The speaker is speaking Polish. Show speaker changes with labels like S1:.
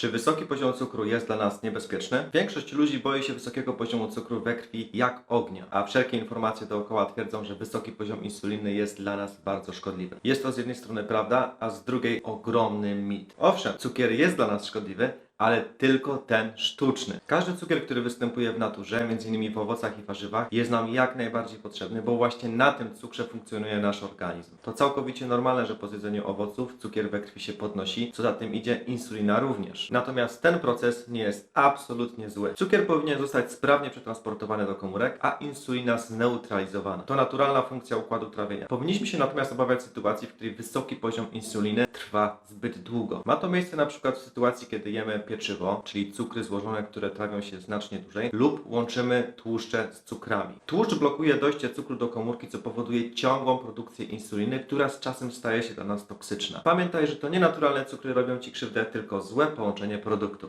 S1: Czy wysoki poziom cukru jest dla nas niebezpieczny? Większość ludzi boi się wysokiego poziomu cukru we krwi jak ognia, a wszelkie informacje dookoła twierdzą, że wysoki poziom insuliny jest dla nas bardzo szkodliwy. Jest to z jednej strony prawda, a z drugiej ogromny mit. Owszem, cukier jest dla nas szkodliwy, ale tylko ten sztuczny. Każdy cukier, który występuje w naturze, m.in. w owocach i warzywach, jest nam jak najbardziej potrzebny, bo właśnie na tym cukrze funkcjonuje nasz organizm. To całkowicie normalne, że po zjedzeniu owoców cukier we krwi się podnosi, co za tym idzie insulina również. Natomiast ten proces nie jest absolutnie zły. Cukier powinien zostać sprawnie przetransportowany do komórek, a insulina zneutralizowana. To naturalna funkcja układu trawienia. Powinniśmy się natomiast obawiać sytuacji, w której wysoki poziom insuliny trwa zbyt długo. Ma to miejsce na przykład w sytuacji, kiedy jemy pieczywo, czyli cukry złożone, które trawią się znacznie dłużej, lub łączymy tłuszcze z cukrami. Tłuszcz blokuje dojście cukru do komórki, co powoduje ciągłą produkcję insuliny, która z czasem staje się dla nas toksyczna. Pamiętaj, że to nie naturalne cukry robią Ci krzywdę, tylko złe połączenie produktów.